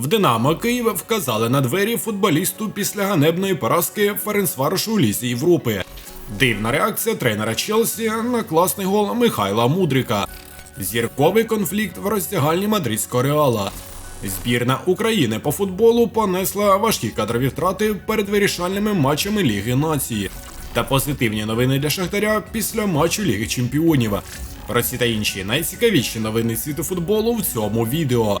В Динамо Київ вказали на двері футболісту після ганебної поразки Ференцварошу у Лізі Європи. Дивна реакція тренера Челсі на класний гол Михайла Мудрика. Зірковий конфлікт в роздягальні мадридського реала. Збірна України по футболу понесла важкі кадрові втрати перед вирішальними матчами Ліги Нації. Та позитивні новини для Шахтаря після матчу Ліги Чемпіонів. Про ці та інші найцікавіші новини світу футболу в цьому відео.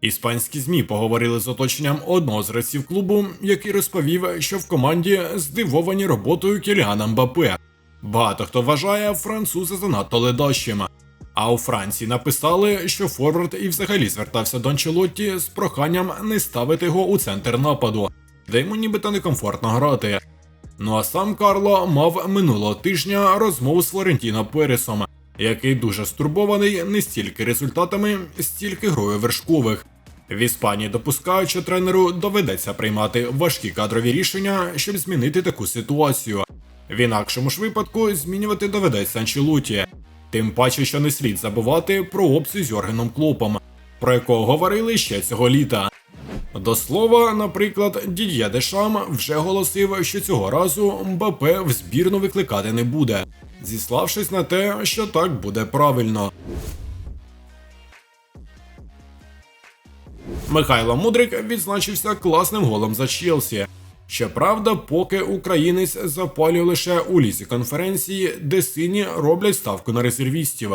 Іспанські ЗМІ поговорили з оточенням одного з гравців клубу, який розповів, що в команді здивовані роботою Кіліана Мбапе. Багато хто вважає француза занадто ледащим. А у Франції написали, що Форвард і взагалі звертався до Анчелотті з проханням не ставити його у центр нападу, де йому нібито некомфортно грати. Ну а сам Карло мав минулого тижня розмову з Флорентіно Пересом, який дуже стурбований не стільки результатами, стільки грою вершкових. В Іспанії допускають, що тренеру доведеться приймати важкі кадрові рішення, щоб змінити таку ситуацію. В інакшому ж випадку змінювати доведеться Анчелоті. Тим паче, що не слід забувати про опцію з Йоргеном Клопом, про якого говорили ще цього літа. До слова, наприклад, Дід'є Дешам вже голосив, що цього разу Мбапе в збірну викликати не буде, зіславшись на те, що так буде правильно. Михайло Мудрик відзначився класним голом за Челсі. Щоправда, поки українець запалює лише у лісі конференції, де сині роблять ставку на резервістів.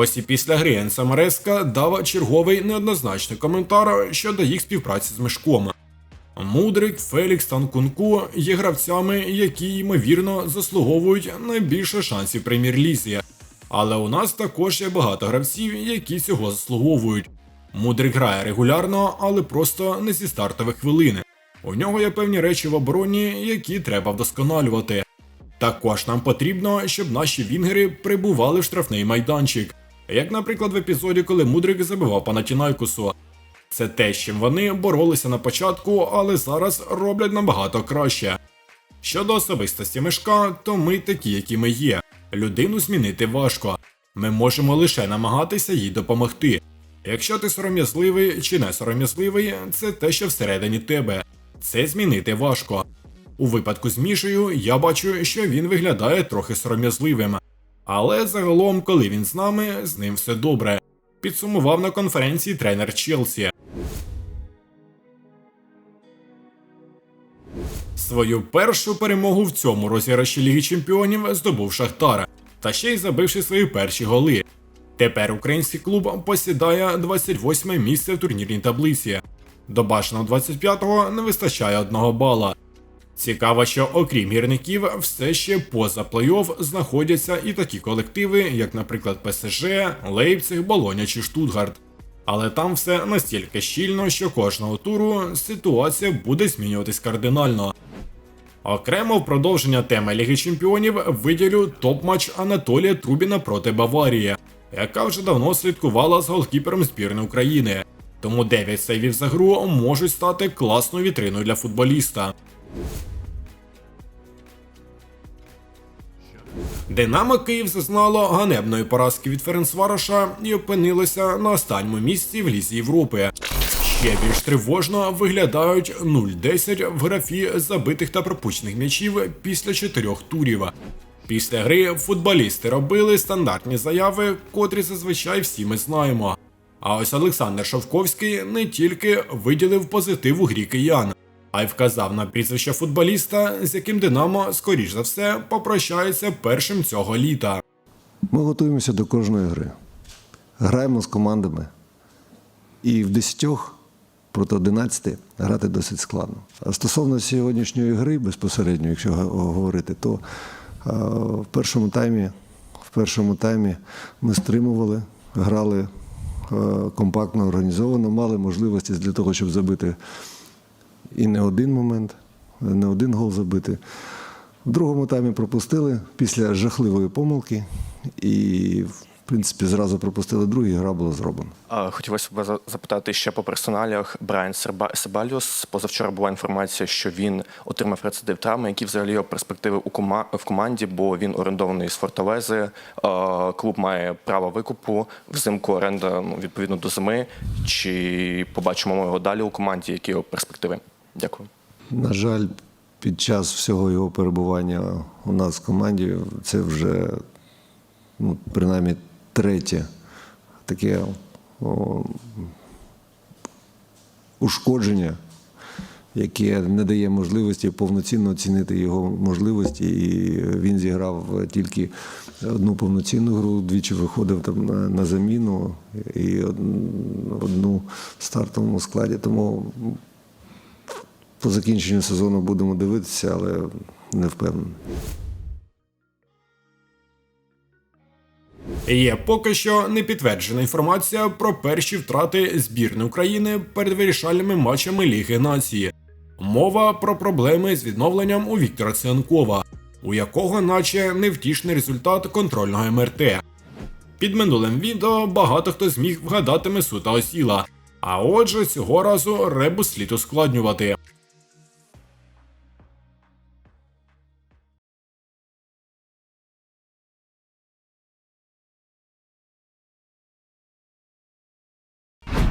Ось і після гри Енса Мареска дав черговий неоднозначний коментар щодо їх співпраці з Мешком. Мудрик, Фелікс та Нкунку є гравцями, які ймовірно заслуговують найбільше шансів прем'єр-лізі. Але у нас також є багато гравців, які цього заслуговують. Мудрик грає регулярно, але просто не зі стартових хвилини. У нього є певні речі в обороні, які треба вдосконалювати. Також нам потрібно, щоб наші вінгери прибували в штрафний майданчик, як, наприклад, в епізоді, коли Мудрик забивав Панатінайкусу. Це те, з чим вони боролися на початку, але зараз роблять набагато краще. Щодо особистості мешка, то ми такі, які ми є. Людину змінити важко. Ми можемо лише намагатися їй допомогти. Якщо ти сором'язливий чи не сором'язливий, це те, що всередині тебе. Це змінити важко. У випадку з Мішею я бачу, що він виглядає трохи сором'язливим. Але загалом, коли він з нами, з ним все добре. Підсумував на конференції тренер Челсі. Свою першу перемогу в цьому розіграші Ліги Чемпіонів здобув Шахтар, та ще й забивши свої перші голи. Тепер український клуб посідає 28 місце в турнірній таблиці. До башеного 25-го не вистачає одного бала. Цікаво, що окрім гірників, все ще поза плей-офф знаходяться і такі колективи, як, наприклад, ПСЖ, Лейпциг, Болоня чи Штутгарт. Але там все настільки щільно, що кожного туру ситуація буде змінюватись кардинально. Окремо в продовження теми Ліги Чемпіонів виділю топ-матч Анатолія Трубіна проти Баварії, яка вже давно слідкувала з голкіпером збірної України. Тому 9 сейвів за гру можуть стати класною вітриною для футболіста. Динамо Київ зазнало ганебної поразки від Ференцвароша і опинилося на останньому місці в Лізі Європи. Ще більш тривожно виглядають 0-10 в графі забитих та пропущених м'ячів після чотирьох турів. Після гри футболісти робили стандартні заяви, котрі зазвичай всі ми знаємо. А ось Олександр Шовковський не тільки виділив позитив у грі киян, а й вказав на прізвище футболіста, з яким Динамо, скоріш за все, попрощається першим цього літа. Ми готуємося до кожної гри. граємо з командами. І в 10 проти 11 грати досить складно. А стосовно сьогоднішньої гри, безпосередньо, якщо говорити, то в першому таймі, в першому таймі ми стримували, грали компактно, організовано, мали можливості для того, щоб забити і не один момент, не один гол забити. В другому таймі пропустили після жахливої помилки, і, в принципі, зразу пропустили другий, гра була зроблена. Хотілося б за- запитати ще по персоналіях. Брайан Себальос. Позавчора була інформація, що він отримав рецидив травми, які взагалі його перспективи у кома- в команді, бо він орендований з Форталези. Клуб має право викупу. Взимку оренда ну, відповідно до зими. Чи побачимо ми його далі у команді? Які його перспективи? Дякую. На жаль, під час всього його перебування у нас в команді це вже ну, принаймні третє таке о, ушкодження, яке не дає можливості повноцінно оцінити його можливості. І він зіграв тільки одну повноцінну гру, двічі виходив там на, на заміну і од- одну в стартовому складі. Тому по закінченню сезону будемо дивитися, але не впевнений. Є поки що не підтверджена інформація про перші втрати збірної України перед вирішальними матчами Ліги Нації. Мова про проблеми з відновленням у Віктора Цианкова, у якого наче невтішний результат контрольного МРТ. Під минулим відео багато хто зміг вгадати Месута Осіла, а отже, цього разу ребус слід ускладнювати.